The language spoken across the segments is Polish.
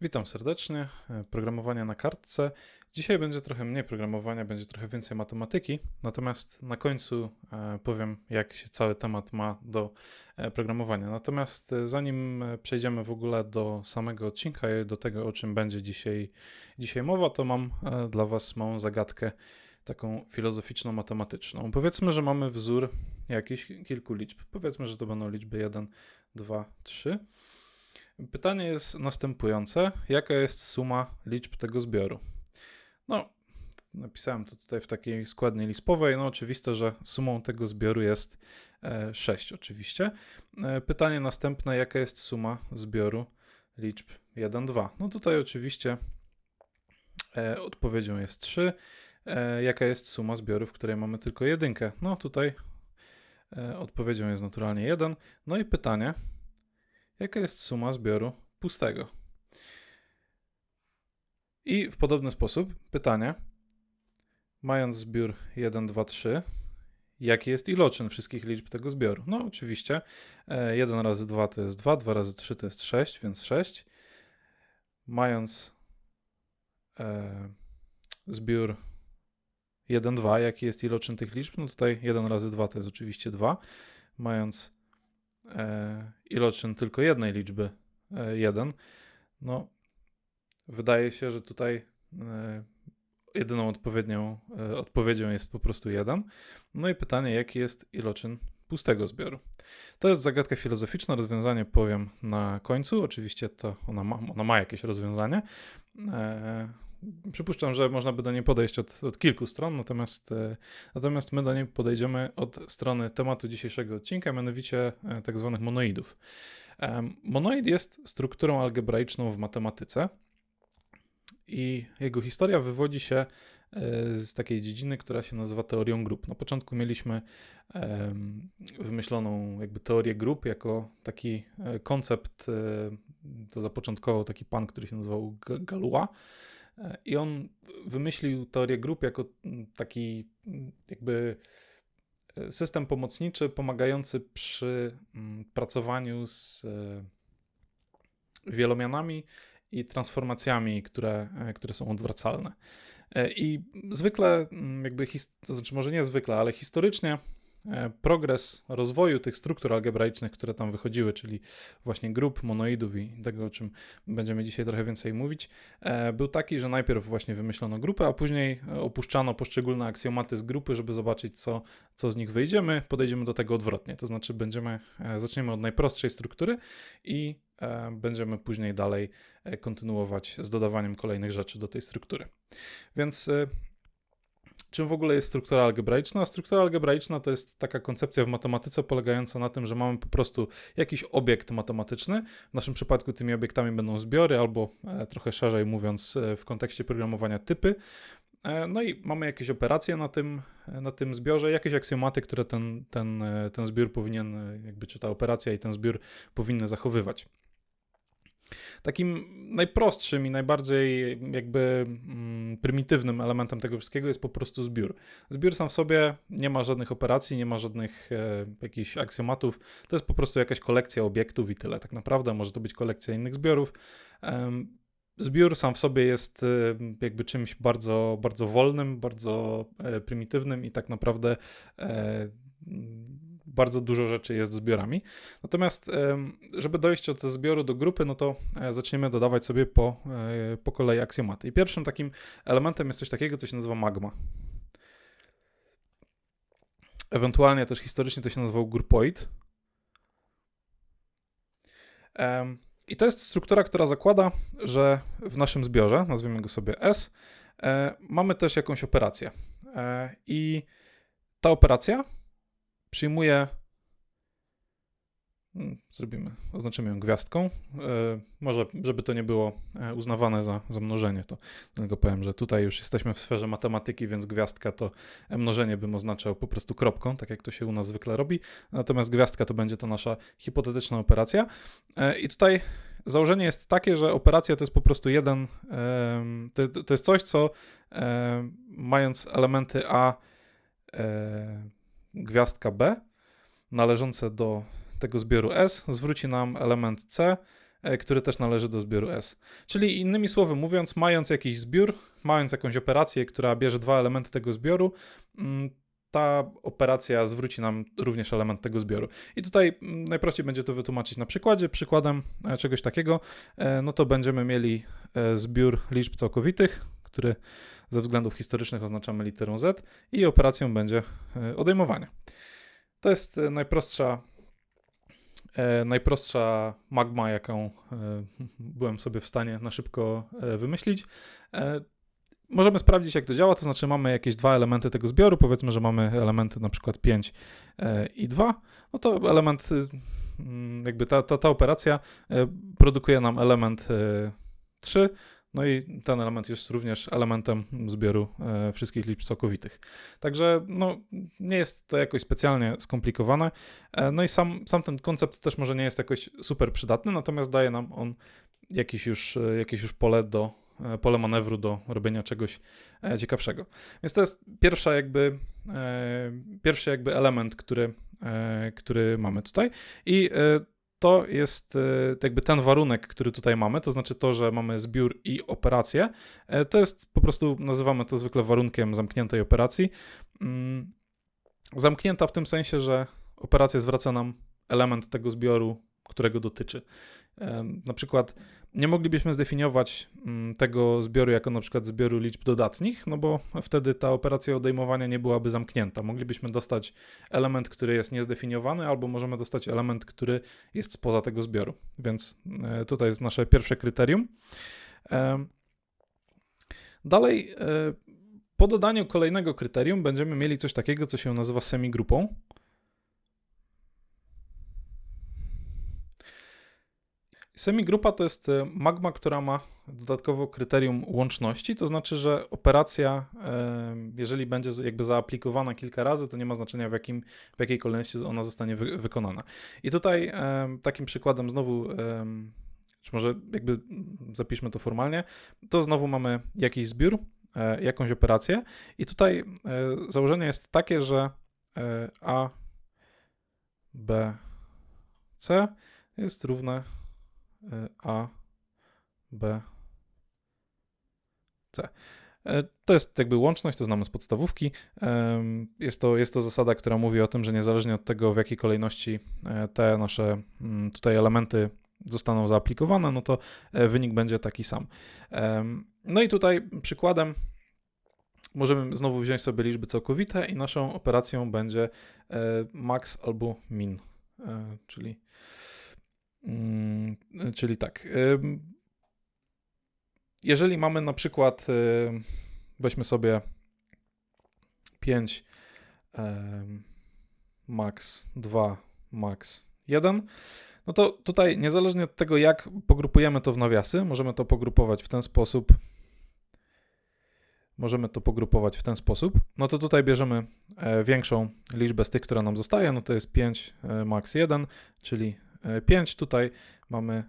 Witam serdecznie. e, Programowanie na kartce. Dzisiaj będzie trochę mniej programowania, będzie trochę więcej matematyki. Natomiast na końcu e, powiem, jak się cały temat ma do e, programowania. Natomiast zanim przejdziemy w ogóle do samego odcinka i do tego, o czym będzie dzisiaj, dzisiaj mowa, to mam dla Was małą zagadkę, taką filozoficzno-matematyczną. Powiedzmy, że mamy wzór jakichś kilku liczb. Powiedzmy, że to będą liczby 1, 2, 3. Pytanie jest następujące: jaka jest suma liczb tego zbioru? No, napisałem to tutaj w takiej składni liczbowej. No, oczywiste, że sumą tego zbioru jest e, 6, oczywiście. E, pytanie następne: jaka jest suma zbioru liczb 1, 2? No, tutaj oczywiście e, odpowiedzią jest 3. E, jaka jest suma zbioru, w której mamy tylko jedynkę? No, tutaj e, odpowiedzią jest naturalnie 1. No i pytanie. Jaka jest suma zbioru pustego? I w podobny sposób pytanie, mając zbiór 1, 2, 3, jaki jest iloczyn wszystkich liczb tego zbioru? No oczywiście e, 1 razy 2 to jest 2, 2 razy 3 to jest 6, więc 6. Mając e, zbiór 1, 2, jaki jest iloczyn tych liczb? No tutaj 1 razy 2 to jest oczywiście 2. Mając e, iloczyn tylko jednej liczby e, 1, no wydaje się, że tutaj e, jedyną odpowiednią e, odpowiedzią jest po prostu 1. No i pytanie, jaki jest iloczyn pustego zbioru? To jest zagadka filozoficzna, rozwiązanie powiem na końcu. Oczywiście to ona ma, ona ma jakieś rozwiązanie. E, Przypuszczam, że można by do niej podejść od, od kilku stron, natomiast, e, natomiast my do niej podejdziemy od strony tematu dzisiejszego odcinka, mianowicie e, tak zwanych monoidów. Em, Monoid jest strukturą algebraiczną w matematyce i jego historia wywodzi się e, z takiej dziedziny, która się nazywa teorią grup. Na początku mieliśmy wymyśloną jakby teorię grup jako taki e, koncept, e, to zapoczątkował taki pan, który się nazywał G- Galois. E, I on wymyślił teorię grup jako mm, taki mm, jakby e, system pomocniczy pomagający przy mm, pracowaniu z e, wielomianami i transformacjami, które, e, które są odwracalne. I zwykle, jakby, to znaczy może nie zwykle, ale historycznie progres rozwoju tych struktur algebraicznych, które tam wychodziły, czyli właśnie grup, monoidów i tego, o czym będziemy dzisiaj trochę więcej mówić, e, był taki, że najpierw właśnie wymyślono grupę, a później e, opuszczano poszczególne aksjomaty z grupy, żeby zobaczyć, co, co z nich wyjdziemy. Podejdziemy do tego odwrotnie, to znaczy będziemy, e, zaczniemy od najprostszej struktury i e, będziemy później dalej e, kontynuować z dodawaniem kolejnych rzeczy do tej struktury. Więc e, czym w ogóle jest struktura algebraiczna? Struktura algebraiczna to jest taka koncepcja w matematyce polegająca na tym, że mamy po prostu jakiś obiekt matematyczny. W naszym przypadku tymi obiektami będą zbiory, albo e, trochę szerzej mówiąc, e, w kontekście programowania typy. E, No i mamy jakieś operacje na tym, na tym zbiorze, jakieś aksjomaty, które ten, ten, ten zbiór powinien, jakby czy ta operacja i ten zbiór powinny zachowywać. Takim najprostszym i najbardziej jakby mm, prymitywnym elementem tego wszystkiego jest po prostu zbiór. Zbiór sam w sobie nie ma żadnych operacji, nie ma żadnych e, jakichś aksjomatów. To jest po prostu jakaś kolekcja obiektów i tyle. Tak naprawdę może to być kolekcja innych zbiorów. Em, Zbiór sam w sobie jest e, jakby czymś bardzo, bardzo wolnym, bardzo e, prymitywnym i tak naprawdę e, bardzo dużo rzeczy jest zbiorami. Natomiast, żeby dojść od zbioru do grupy, no to e, zaczniemy dodawać sobie po, e, po kolei aksjomaty. I pierwszym takim elementem jest coś takiego, co się nazywa magma. Ewentualnie też historycznie to się nazywał grupoid. I to jest struktura, która zakłada, że w naszym zbiorze, nazwijmy go sobie S, e, mamy też jakąś operację. I ta operacja przyjmuje. mm, Zrobimy, oznaczymy ją gwiazdką. E, może, żeby to nie było e, uznawane za, za mnożenie, to tylko powiem, że tutaj już jesteśmy w sferze matematyki, więc gwiazdka to e, mnożenie bym oznaczał po prostu kropką, tak jak to się u nas zwykle robi. Natomiast gwiazdka to będzie to nasza hipotetyczna operacja. I tutaj założenie jest takie, że operacja to jest po prostu jeden. To, jest coś, co mając elementy A, gwiazdka B należące do tego zbioru S zwróci nam element C, e, który też należy do zbioru S. Czyli innymi słowy mówiąc, mając jakiś zbiór, mając jakąś operację, która bierze dwa elementy tego zbioru, mm, ta operacja zwróci nam również element tego zbioru. I tutaj mm, najprościej będzie to wytłumaczyć na przykładzie. Przykładem e, czegoś takiego, e, no to będziemy mieli zbiór liczb całkowitych, który ze względów historycznych oznaczamy literą Z i operacją będzie odejmowanie. To jest najprostsza E, najprostsza magma, jaką e, byłem sobie w stanie na szybko e, wymyślić. Możemy sprawdzić, jak to działa, to znaczy mamy jakieś dwa elementy tego zbioru, powiedzmy, że mamy elementy na przykład 5 i 2, no to element, mm, jakby ta, ta, ta operacja produkuje nam element 3, no i ten element jest również elementem zbioru e, wszystkich liczb całkowitych. Także no, nie jest to jakoś specjalnie skomplikowane. E, no i sam, sam ten koncept też może nie jest jakoś super przydatny, natomiast daje nam on jakieś już, e, jakieś już pole do pole manewru do robienia czegoś ciekawszego. Więc to jest pierwsza jakby, pierwszy jakby element, który, który mamy tutaj. I to jest e, jakby ten warunek, który tutaj mamy, to znaczy to, że mamy zbiór i operację. E, to jest po prostu, nazywamy to zwykle warunkiem zamkniętej operacji. Mm, zamknięta w tym sensie, że operacja zwraca nam element tego zbioru, którego dotyczy. Na przykład nie moglibyśmy zdefiniować mm, tego zbioru jako na przykład zbioru liczb dodatnich, no bo wtedy ta operacja odejmowania nie byłaby zamknięta. Moglibyśmy dostać element, który jest niezdefiniowany, albo możemy dostać element, który jest spoza tego zbioru. Więc e, tutaj jest nasze pierwsze kryterium. Dalej, e, po dodaniu kolejnego kryterium będziemy mieli coś takiego, co się nazywa semigrupą. Semigrupa to jest e, magma, która ma dodatkowo kryterium łączności, to znaczy, że operacja, e, jeżeli będzie jakby zaaplikowana kilka razy, to nie ma znaczenia w, jakim, w jakiej kolejności ona zostanie wy, wykonana. I tutaj e, takim przykładem znowu, czy może jakby zapiszmy to formalnie, to znowu mamy jakiś zbiór, jakąś operację i tutaj założenie jest takie, że A, B, C jest równe a, B, C. E, to jest jakby łączność, to znamy z podstawówki. Jest to, jest to zasada, która mówi o tym, że niezależnie od tego, w jakiej kolejności e, te nasze mm, tutaj elementy zostaną zaaplikowane, no to e, wynik będzie taki sam. No i tutaj przykładem możemy znowu wziąć sobie liczby całkowite i naszą operacją będzie max albo min, czyli czyli tak. Jeżeli mamy na przykład, weźmy sobie 5, max 2, max 1, no to tutaj niezależnie od tego, jak pogrupujemy to w nawiasy, możemy to pogrupować w ten sposób. Możemy to pogrupować w ten sposób. No to tutaj bierzemy e, większą liczbę z tych, która nam zostaje. No to jest 5 e, max 1, czyli 5. E, tutaj mamy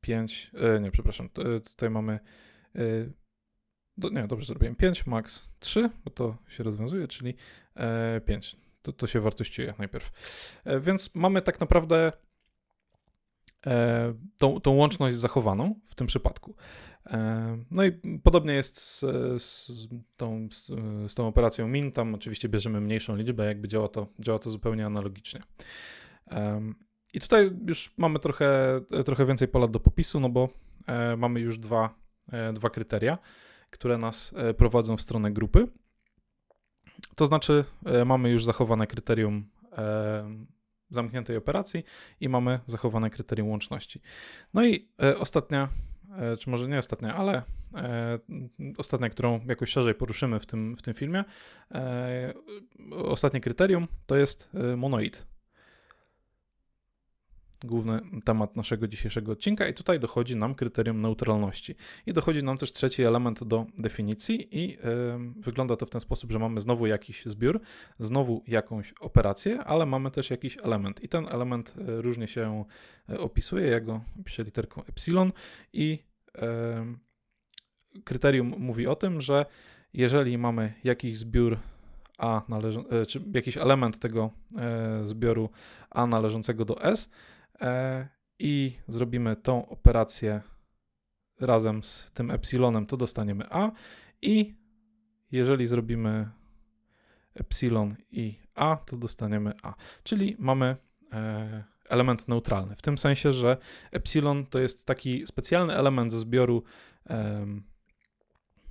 5, e, nie, przepraszam, e, tutaj mamy, nie, dobrze zrobiłem, 5, max 3, bo to się rozwiązuje, czyli 5. To, to się wartościuje najpierw. Więc mamy tak naprawdę tą, tą łączność zachowaną w tym przypadku. No i podobnie jest z, z, tą, z, z tą operacją min. Tam oczywiście bierzemy mniejszą liczbę, jakby działa to, działa to zupełnie analogicznie. I tutaj już mamy trochę, trochę więcej pola do popisu, no bo e, mamy już dwa, e, dwa kryteria, które nas e, prowadzą w stronę grupy. To znaczy, mamy już zachowane kryterium zamkniętej operacji i mamy zachowane kryterium łączności. No i ostatnia, czy może nie ostatnia, ale ostatnia, którą jakoś szerzej poruszymy w tym, w tym filmie, ostatnie kryterium to jest monoid główny temat naszego dzisiejszego odcinka i tutaj dochodzi nam kryterium neutralności. I dochodzi nam też trzeci element do definicji i yy, wygląda to w ten sposób, że mamy znowu jakiś zbiór, znowu jakąś operację, ale mamy też jakiś element i ten element yy, różnie się yy, opisuje, ja go piszę literką epsilon i kryterium mówi o tym, że jeżeli mamy jakiś zbiór a należy, czy jakiś element tego zbioru A należącego do S, E, i zrobimy tą operację razem z tym epsilonem, to dostaniemy A i jeżeli zrobimy epsilon i A, to dostaniemy A. Czyli mamy e, element neutralny. W tym sensie, że epsilon to jest taki specjalny element ze zbioru, e,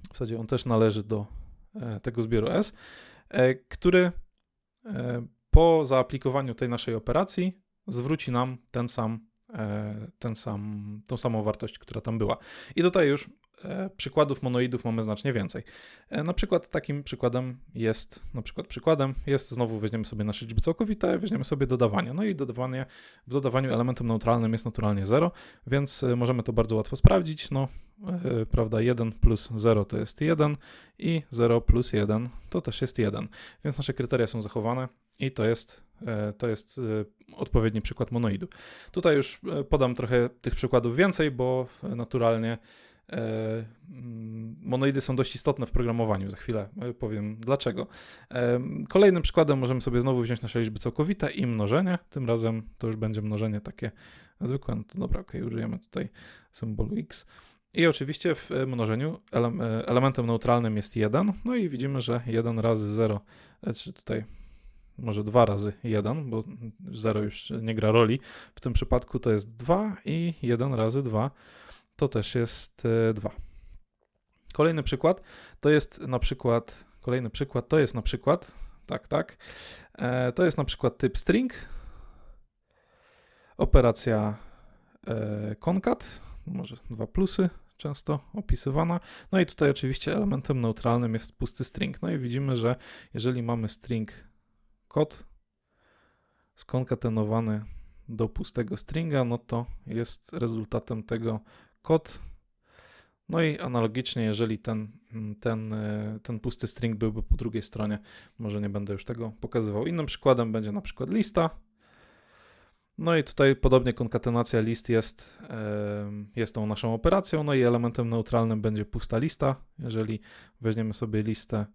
w zasadzie on też należy do e, tego zbioru S, e, który e, po zaaplikowaniu tej naszej operacji zwróci nam ten sam, e, ten sam, tą samą wartość, która tam była. I tutaj już E, przykładów monoidów mamy znacznie więcej. E, na przykład takim przykładem jest, na przykład przykładem jest, znowu weźmiemy sobie nasze liczby całkowite, weźmiemy sobie dodawanie. No i dodawanie, w dodawaniu elementem neutralnym jest naturalnie 0, więc możemy to bardzo łatwo sprawdzić. No, prawda, 1 plus 0 to jest 1 i 0 plus 1 to też jest 1, więc nasze kryteria są zachowane i to jest, to jest odpowiedni przykład monoidu. Tutaj już podam trochę tych przykładów więcej, bo naturalnie E, mm, monoidy są dość istotne w programowaniu. Za chwilę e, powiem dlaczego. E, kolejnym przykładem możemy sobie znowu wziąć nasze liczby całkowite i mnożenie. Tym razem to już będzie mnożenie takie zwykłe. No to dobra, ok, użyjemy tutaj symbolu x. I oczywiście w mnożeniu ele elementem neutralnym jest 1. No i widzimy, że 1 razy 0, czy tutaj może 2 razy 1, bo 0 już nie gra roli. W tym przypadku to jest 2 i 1 razy 2 to też jest 2. E, kolejny przykład to jest na przykład, kolejny przykład to jest na przykład, tak, tak, e, to jest na przykład typ string, operacja e, concat, może dwa plusy, często opisywana. No i tutaj oczywiście elementem neutralnym jest pusty string. No i widzimy, że jeżeli mamy string kod skonkatenowany do pustego stringa, no to jest rezultatem tego kod. No i analogicznie, jeżeli ten, ten, e, ten pusty string byłby po drugiej stronie, może nie będę już tego pokazywał. Innym przykładem będzie na przykład lista. No i tutaj podobnie konkatenacja list jest, jest tą naszą operacją, no i elementem neutralnym będzie pusta lista. Jeżeli weźmiemy sobie listę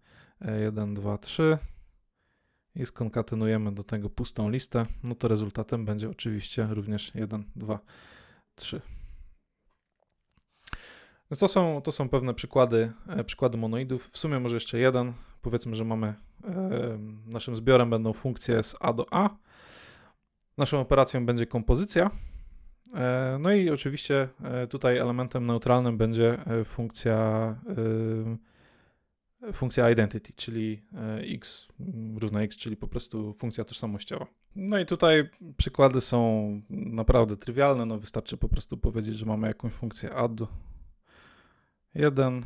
1, 2, 3 i skonkatenujemy do tego pustą listę, no to rezultatem będzie oczywiście również 1, 2, 3. Więc to są, to są pewne przykłady, e, przykłady monoidów. W sumie może jeszcze jeden. Powiedzmy, że mamy, e, naszym zbiorem będą funkcje z A do A. Naszą operacją będzie kompozycja. E, no i oczywiście tutaj elementem neutralnym będzie funkcja, funkcja identity, czyli x równa x, czyli po prostu funkcja tożsamościowa. No i tutaj przykłady są naprawdę trywialne. No wystarczy po prostu powiedzieć, że mamy jakąś funkcję add 1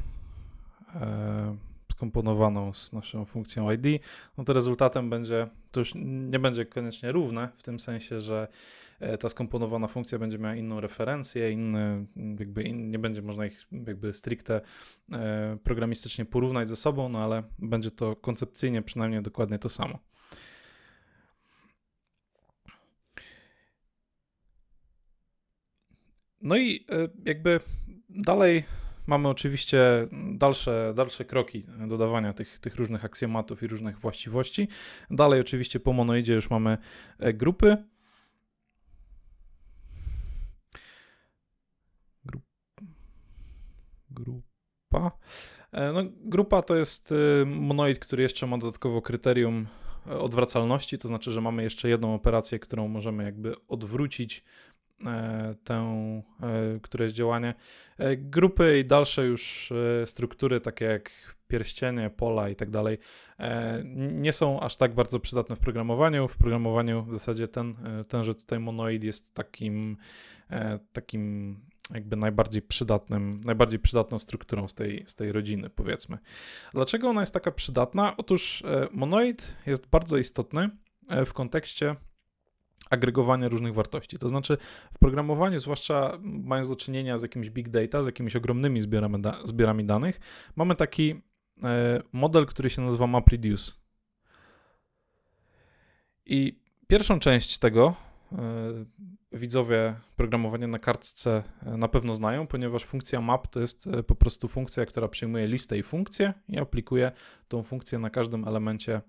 e, skomponowaną z naszą funkcją ID, no to rezultatem będzie, to już nie będzie koniecznie równe, w tym sensie, że e, ta skomponowana funkcja będzie miała inną referencję, inny, jakby in, nie będzie można ich jakby stricte e, programistycznie porównać ze sobą, no ale będzie to koncepcyjnie przynajmniej dokładnie to samo. No i e, jakby dalej Mamy oczywiście dalsze, dalsze kroki dodawania tych, tych różnych aksjomatów i różnych właściwości. Dalej oczywiście po monoidzie już mamy e, grupy. Grupa. E, no, grupa to jest e, monoid, który jeszcze ma dodatkowo kryterium odwracalności, to znaczy, że mamy jeszcze jedną operację, którą możemy jakby odwrócić E, tę, e, które jest działanie. E, grupy i dalsze już struktury, takie jak pierścienie, pola i tak dalej, nie są aż tak bardzo przydatne w programowaniu. W programowaniu w zasadzie ten, tenże tutaj monoid jest takim, takim jakby najbardziej przydatnym, najbardziej przydatną strukturą z tej, z tej rodziny, powiedzmy. Dlaczego ona jest taka przydatna? Otóż monoid jest bardzo istotny w kontekście agregowania różnych wartości. To znaczy w programowaniu, zwłaszcza mając do czynienia z jakimś big data, z jakimiś ogromnymi zbiorami, da zbiorami danych, mamy taki e, model, który się nazywa MapReduce. I pierwszą część tego e, widzowie programowania na kartce e, na pewno znają, ponieważ funkcja map to jest po prostu funkcja, która przyjmuje listę i funkcję i aplikuje tą funkcję na każdym elemencie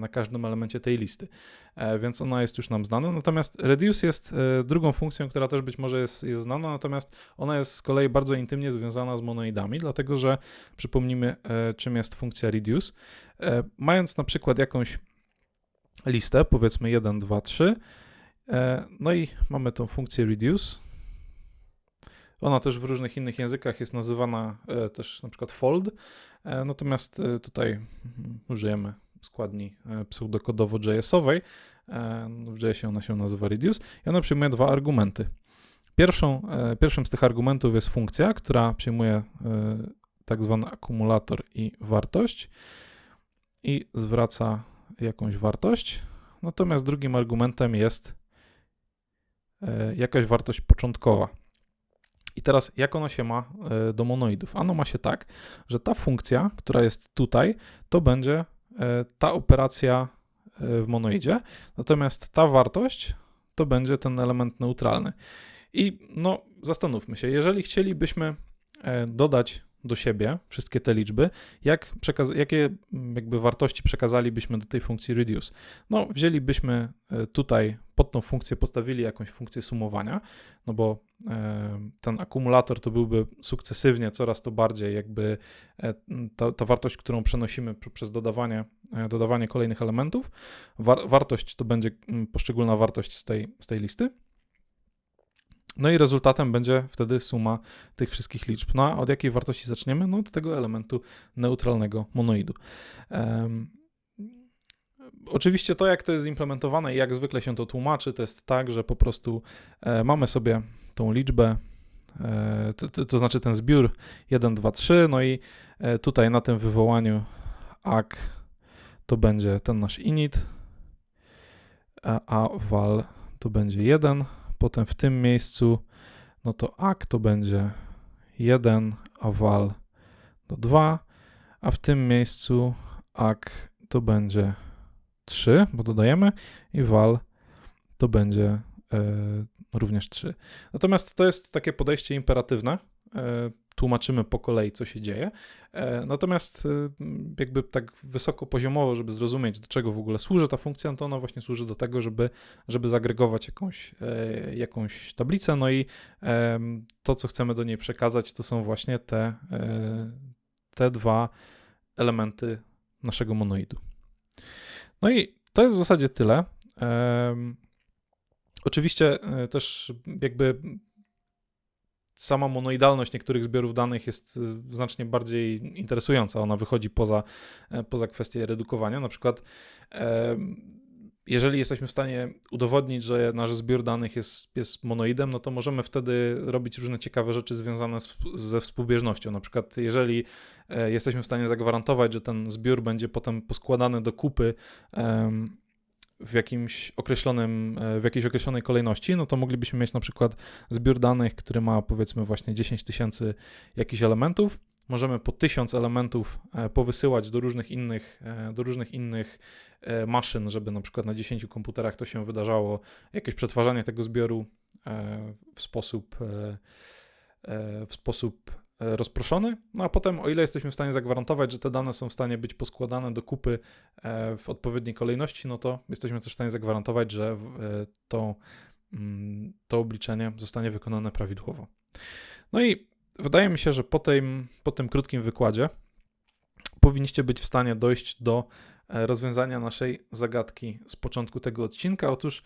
na każdym elemencie tej listy, e, więc ona jest już nam znana. Natomiast reduce jest e, drugą funkcją, która też być może jest, jest znana, natomiast ona jest z kolei bardzo intymnie związana z monoidami, dlatego że przypomnijmy, czym jest funkcja reduce. Mając na przykład jakąś listę, powiedzmy 1, 2, 3, no i mamy tą funkcję reduce, ona też w różnych innych językach jest nazywana e, też na przykład fold, e, natomiast e, tutaj mhm, użyjemy składni pseudokodowo JS-owej. W JS-ie ona się nazywa reduce i ona przyjmuje dwa argumenty. Pierwszą, pierwszym z tych argumentów jest funkcja, która przyjmuje tak zwany akumulator i wartość i zwraca jakąś wartość. Natomiast drugim argumentem jest jakaś wartość początkowa. I teraz, jak ona się ma e, do monoidów? Ano ma się tak, że ta funkcja, która jest tutaj, to będzie e, ta operacja e, w monoidzie, natomiast ta wartość to będzie ten element neutralny. I no, zastanówmy się, jeżeli chcielibyśmy dodać do siebie wszystkie te liczby, jak jakie mm, jakby wartości przekazalibyśmy do tej funkcji reduce? No, wzięlibyśmy e, tutaj pod tą funkcję postawili jakąś funkcję sumowania, no bo e, ten akumulator to byłby sukcesywnie coraz to bardziej jakby e, ta, ta wartość, którą przenosimy przez dodawanie, dodawanie kolejnych elementów. War, wartość to będzie poszczególna wartość z tej, z tej listy. No i rezultatem będzie wtedy suma tych wszystkich liczb. No a od jakiej wartości zaczniemy? No od tego elementu neutralnego monoidu. Um, oczywiście to, jak to jest implementowane i jak zwykle się to tłumaczy, to jest tak, że po prostu e, mamy sobie tą liczbę, e, to, to, znaczy ten zbiór 1, 2, 3, no i e, tutaj na tym wywołaniu ak to będzie ten nasz init, a, a val to będzie 1, potem w tym miejscu, no to ak to będzie 1, a val to 2, a w tym miejscu ak to będzie 3, bo dodajemy i val to będzie e, również 3. Natomiast to jest takie podejście imperatywne, tłumaczymy po kolei, co się dzieje. E, natomiast e, jakby tak wysoko poziomowo, żeby zrozumieć, do czego w ogóle służy ta funkcja, no to ona właśnie służy do tego, żeby, żeby zagregować jakąś, e, jakąś tablicę, no i to, co chcemy do niej przekazać, to są właśnie te, te dwa elementy naszego monoidu. No i to jest w zasadzie tyle. Oczywiście też jakby sama monoidalność niektórych zbiorów danych jest y, znacznie bardziej interesująca. Ona wychodzi poza, e, poza kwestię redukowania. Na przykład, jeżeli jesteśmy w stanie udowodnić, że nasz zbiór danych jest, jest monoidem, no to możemy wtedy robić różne ciekawe rzeczy związane z, ze współbieżnością. Na przykład, jeżeli e, jesteśmy w stanie zagwarantować, że ten zbiór będzie potem poskładany do kupy w jakimś określonym, e, w jakiejś określonej kolejności, no to moglibyśmy mieć na przykład zbiór danych, który ma powiedzmy właśnie 10 tysięcy jakichś elementów. Możemy po 1000 elementów e, powysyłać do różnych innych, e, do różnych innych maszyn, żeby na przykład na 10 komputerach to się wydarzało, jakieś przetwarzanie tego zbioru w sposób, w sposób rozproszony, no a potem, o ile jesteśmy w stanie zagwarantować, że te dane są w stanie być poskładane do kupy e, w odpowiedniej kolejności, no to jesteśmy też w stanie zagwarantować, że e, to, mm, to obliczenie zostanie wykonane prawidłowo. No i wydaje mi się, że po tym, po tym krótkim wykładzie powinniście być w stanie dojść do rozwiązania naszej zagadki z początku tego odcinka. Otóż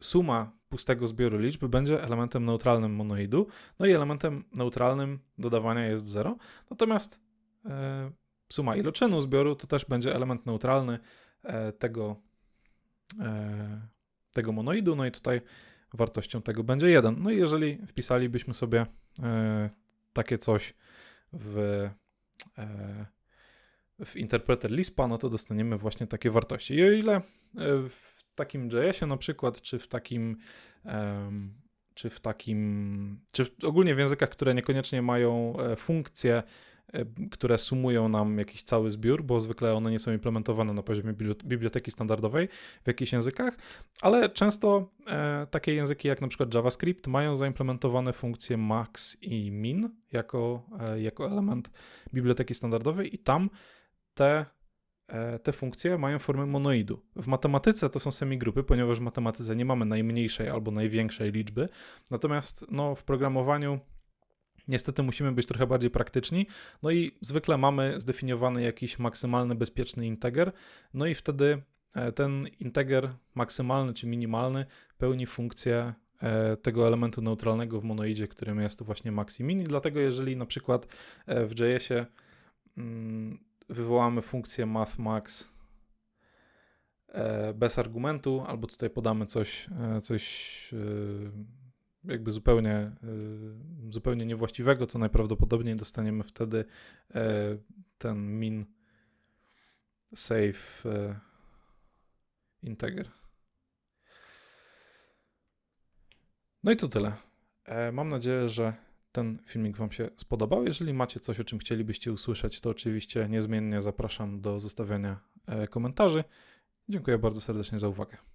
suma pustego zbioru liczb będzie elementem neutralnym monoidu, no i elementem neutralnym dodawania jest 0. Natomiast e, suma iloczynu zbioru to też będzie element neutralny e, tego, e, tego monoidu, no i tutaj wartością tego będzie 1. No i jeżeli wpisalibyśmy sobie e, takie coś w, e, w interpreter Lispa, no to dostaniemy właśnie takie wartości. I o ile e, w takim JS-ie na przykład, czy w takim, um, czy w takim, czy w, ogólnie w językach, które niekoniecznie mają e, funkcje, e, które sumują nam jakiś cały zbiór, bo zwykle one nie są implementowane na poziomie biblioteki standardowej w jakichś językach, ale często e, takie języki jak na przykład JavaScript mają zaimplementowane funkcje max i min jako, e, jako element biblioteki standardowej i tam te te funkcje mają formę monoidu. W matematyce to są semigrupy, ponieważ w matematyce nie mamy najmniejszej albo największej liczby. Natomiast no, w programowaniu niestety musimy być trochę bardziej praktyczni. No i zwykle mamy zdefiniowany jakiś maksymalny bezpieczny integer. No i wtedy e, ten integer maksymalny czy minimalny pełni funkcję e, tego elementu neutralnego w monoidzie, którym jest to właśnie maximin. I dlatego jeżeli na przykład e, w JS-ie mm, wywołamy funkcję mathmax e, bez argumentu, albo tutaj podamy coś, e, coś e, jakby zupełnie, zupełnie niewłaściwego, to najprawdopodobniej dostaniemy wtedy ten min save integer. No i to tyle. Mam nadzieję, że ten filmik Wam się spodobał. Jeżeli macie coś, o czym chcielibyście usłyszeć, to oczywiście niezmiennie zapraszam do zostawiania e, komentarzy. Dziękuję bardzo serdecznie za uwagę.